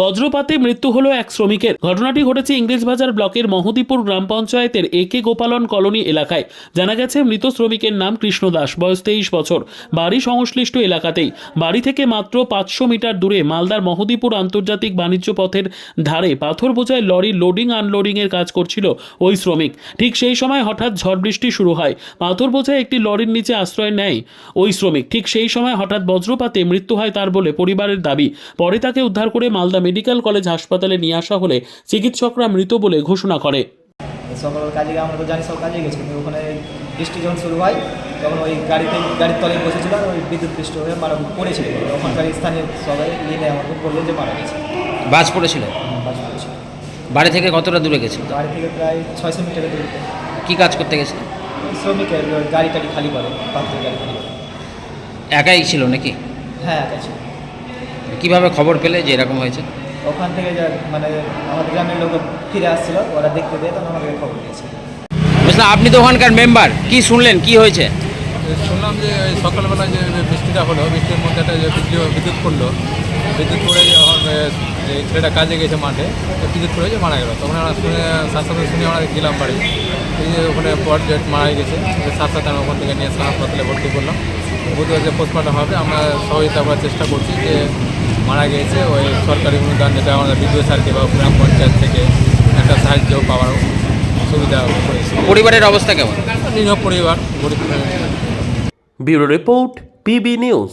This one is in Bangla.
বজ্রপাতে মৃত্যু হলো এক শ্রমিকের। ঘটনাটি ঘটেছে ইংরেজবাজার ব্লকের মহদীপুর গ্রাম পঞ্চায়েতের একে গোপালন কলোনি এলাকায়। জানা গেছে, মৃত শ্রমিকের নাম কৃষ্ণ দাস, বয়স তেইশ বছর। বাড়ি সংশ্লিষ্ট এলাকাতেই। বাড়ি থেকে মাত্র পাঁচশো মিটার দূরে মালদার মহদীপুর আন্তর্জাতিক বাণিজ্য পথের ধারে পাথর বোঝায় লরি লোডিং আনলোডিং এর কাজ করছিল ওই শ্রমিক। ঠিক সেই সময় হঠাৎ ঝড় বৃষ্টি শুরু হয়। পাথর বোঝায় একটি লরির নিচে আশ্রয় নেয় ওই শ্রমিক। ঠিক সেই সময় হঠাৎ বজ্রপাতে মৃত্যু হয় তার বলে পরিবারের দাবি। পরে তাকে উদ্ধার করে মালদা মেডিকেল কলেজ হাসপাতালে নিয়ে আসা হলে চিকিৎসকরা মৃত বলে ঘোষণা করে। সকাল কাজে আমরা তো জানি সব কাজে গেছি ওখানে বৃষ্টি যখন শুরু হয় তখন ওই গাড়িতে গাড়ির তলায় বসেছিল আর ওই বিদ্যুৎ বৃষ্টি হয়ে মারা পড়েছিল। ওখানকার স্থানীয় সবাই নিয়ে নেয় আমাকে বলল যে মারা গেছে। বাজ পড়েছিল? বাস পড়েছিল। বাড়ি থেকে কতটা দূরে গেছিল গাড়ি থেকে প্রায় ছয়শো মিটারের দূরত্বে কি কাজ করতে গেছিল শ্রমিকের গাড়ি টাড়ি খালি করে পাত্রের গাড়ি খালি করে। একাই ছিল নাকি? হ্যাঁ একাই ছিল। কীভাবে খবর পেলে যে এরকম হয়েছে? ওখান থেকে যা মানে আমাদের গ্রামের লোক ফিরে আসছিল ওরা দেখতে দিয়ে তখন আমাকে খবর দিয়েছে। বুঝলাম আপনি তো ওখানকার মেম্বার কি শুনলেন কি হয়েছে? শুনলাম যে সকালবেলা যে বৃষ্টিটা হলো বৃষ্টির মধ্যে একটা যে বিদ্যুৎ বিদ্যুৎ পড়ল বিদ্যুৎ পড়ে যখন ছেলেটা কাজে গেছে মাঠে তো বিদ্যুৎ পড়ে যে মারা গেল। তখন আমরা শুনে সাথে সাথে শুনে আমরা গেলাম বাড়ি। এই যে ওখানে পর যে মারা গেছে তো সাথে সাথে আমরা ওখান থেকে নিয়ে হাসপাতালে ভর্তি করলাম। বুধবার যে পোস্টমর্টম হবে আমরা সহযোগিতা করার চেষ্টা করছি যে মারা গিয়েছে। ওই সরকারি অনুদান যেটা আমাদের বিদ্যুৎ সার্কে বা গ্রাম পঞ্চায়েত থেকে একটা সাহায্য পাওয়ার সুবিধা করেছে পরিবারের অবস্থা কেমন? নিরীহ পরিবার গরিব পরিবার। Bureau report PB news.